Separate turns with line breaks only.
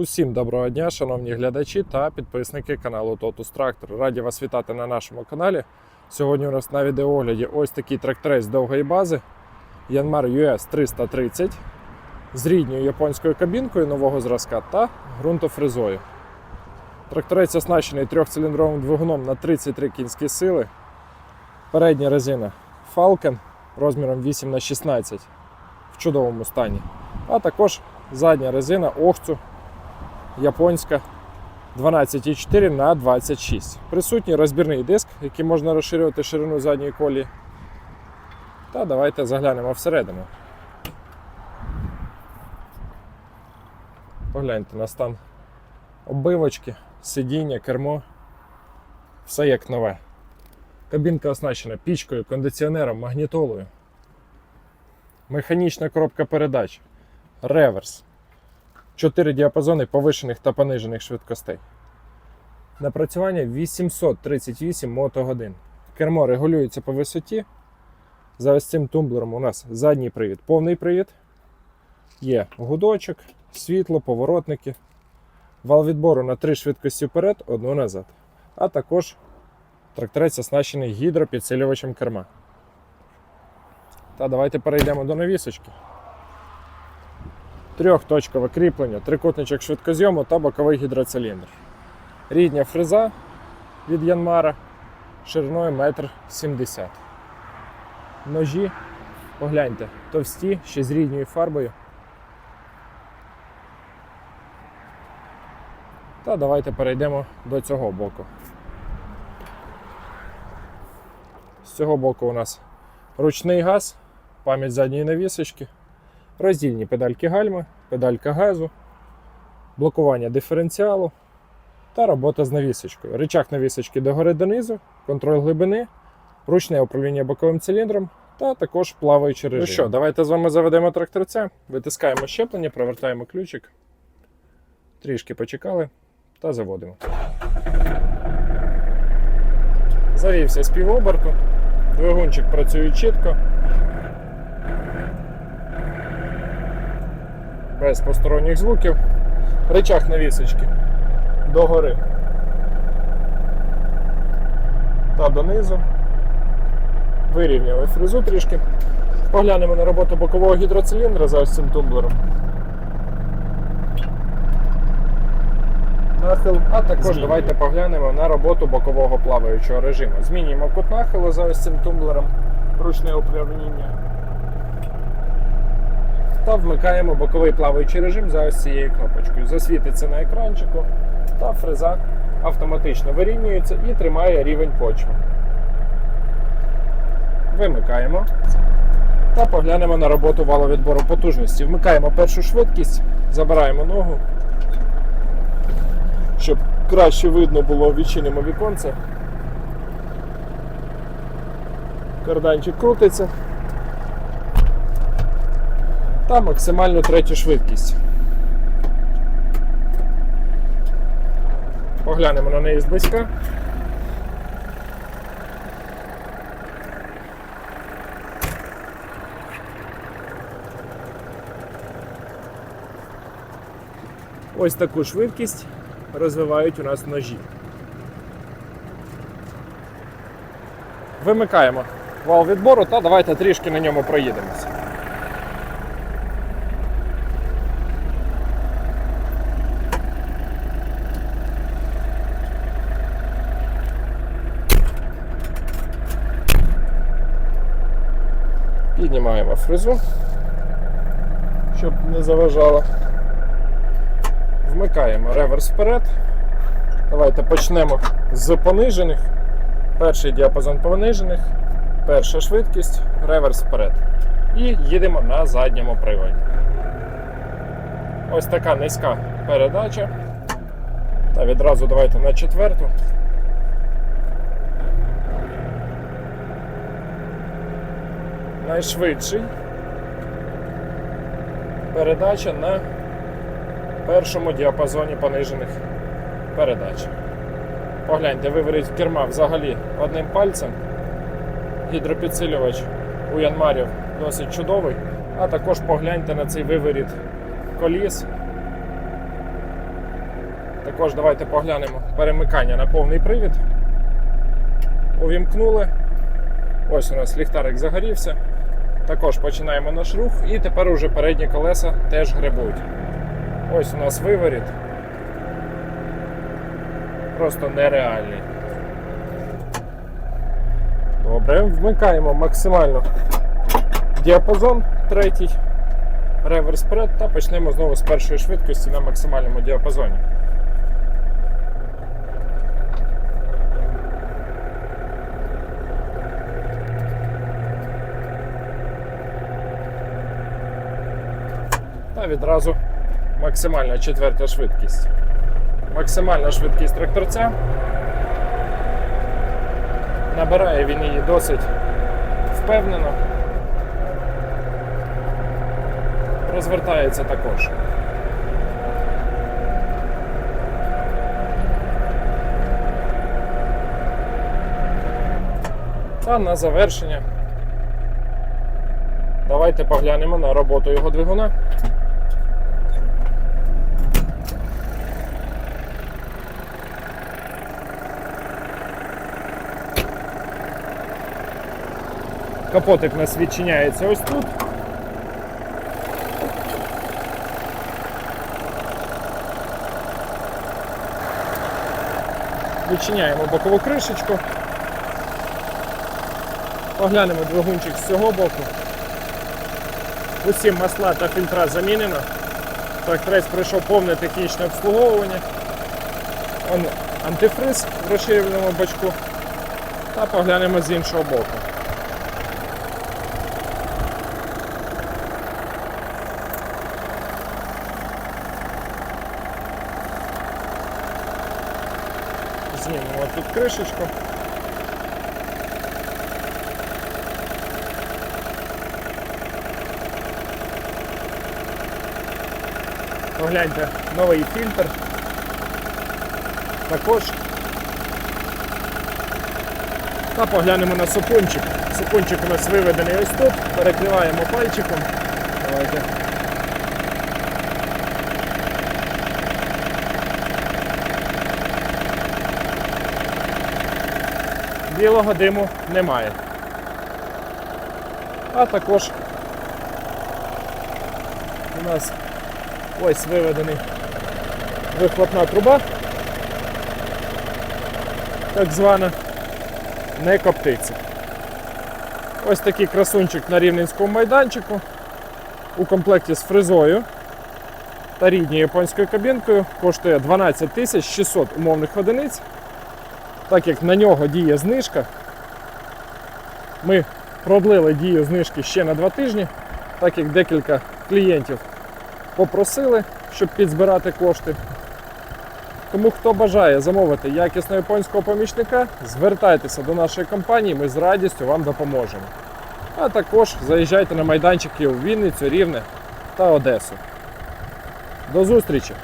Усім доброго дня, шановні глядачі та підписники каналу Totus Tractor. Раді вас вітати на нашому каналі. Сьогодні у нас на відеоогляді ось такий тракторець довгої бази Yanmar US 330 з рідньою японською кабінкою нового зразка та ґрунтофрезою. Тракторець оснащений трьохциліндровим двигуном на 33 кінські сили. Передня резина Falcon розміром 8х16 в чудовому стані. А також задня резина Охцу японська 12,4 на 26. Присутній розбірний диск, який можна розширювати ширину задньої колії. Та давайте заглянемо всередину. Погляньте на стан оббивочки, сидіння, кермо. Все як нове. Кабінка оснащена пічкою, кондиціонером, магнітолою. Механічна коробка передач, реверс. 4 діапазони повишених та понижених швидкостей. Напрацювання 838 мотогодин. Кермо регулюється по висоті. За ось цим тумблером у нас задній привід, повний привід. Є гудочок, світло, поворотники. Вал відбору на 3 швидкості вперед, одну назад. А також тракторець оснащений гідропідсилювачем керма. Та давайте перейдемо до навісочки. Трьохточкове кріплення, трикутничок швидкозйому та боковий гідроциліндр. Рідня фреза від Янмара шириною 1,70 м. Ножі, погляньте, товсті, ще з рідньою фарбою. Та давайте перейдемо до цього боку. З цього боку у нас ручний газ, пам'ять задньої навісочки, роздільні педальки гальми, педалька газу, блокування диференціалу та робота з навісочкою. Рычаг навісочки догори донизу, контроль глибини, ручне управління боковим циліндром та також плаваючий режим. Ну що, давайте з вами заведемо тракторця, витискаємо щеплення, провертаємо ключик, трішки почекали та заводимо. Завівся з півоберту, двигунчик працює чітко. Без посторонніх звуків. Рычаг навісочки догори та донизу. Вирівняли фрезу трішки. Поглянемо на роботу бокового гідроциліндра за ось цим тумблером. Нахил, а також
Змінюємо.
давайте поглянемо на роботу бокового плаваючого режиму. Змінюємо кут нахилу за ось цим тумблером, ручне управління та вмикаємо боковий плаваючий режим за ось цією кнопочкою. Засвітиться на екранчику, та фреза автоматично вирівнюється і тримає рівень почви. Вимикаємо та поглянемо на роботу валовідбору потужності. Вмикаємо першу швидкість, забираємо ногу, щоб краще видно було відчинимо віконце. Карданчик крутиться та максимальну третю швидкість. Поглянемо на неї зблизька. Ось таку швидкість розвивають у нас ножі. Вимикаємо вал відбору та давайте трішки на ньому проїдемося. Піднімаємо фрезу, щоб не заважало. Вмикаємо реверс вперед. Давайте почнемо з понижених. Перший діапазон понижених, перша швидкість, реверс вперед. І їдемо на задньому приводі. Ось така низька передача. Та відразу давайте на четверту. Найшвидший. Передача на першому діапазоні понижених передач. Погляньте, виверіть керма взагалі одним пальцем. Гідропідсилювач у Янмарів досить чудовий, а також погляньте на цей виворіт коліс. Також давайте поглянемо перемикання на повний привід. Увімкнули. Ось у нас ліхтарик загорівся. Також починаємо наш рух і тепер уже передні колеса теж гребуть. Ось у нас виворіт. Просто нереальний. Добре, вмикаємо максимально діапазон третій, реверс пред та почнемо знову з першої швидкості на максимальному діапазоні. Відразу максимальна четверта швидкість. Максимальна швидкість тракторця. Набирає він її досить впевнено. Розвертається також. Та на завершення. Давайте поглянемо на роботу його двигуна. Капотик у нас відчиняється ось тут. Відчиняємо бокову кришечку. Поглянемо двигунчик з цього боку. Усі масла та фільтра замінено. Тракторець пройшов повне технічне обслуговування. Он антифриз в розширеному бачку. Та поглянемо з іншого боку. Знімемо тут кришечку. Погляньте, новий фільтр. Також. Та поглянемо на супунчик. Супунчик у нас виведений ось тут. Перекриваємо пальчиком. Давайте. Білого диму немає. А також у нас ось виведений вихлопна труба, так звана, не коптиться. Ось такий красунчик на рівненському майданчику у комплекті з фрезою та рідньою японською кабінкою коштує 12 тисяч 600 умовних одиниць. Так як на нього діє знижка, ми продлили дію знижки ще на 2 тижні, так як декілька клієнтів попросили, щоб підзбирати кошти. Тому хто бажає замовити якісного японського помічника, звертайтеся до нашої компанії, ми з радістю вам допоможемо. А також заїжджайте на майданчики у Вінницю, Рівне та Одесу. До зустрічі!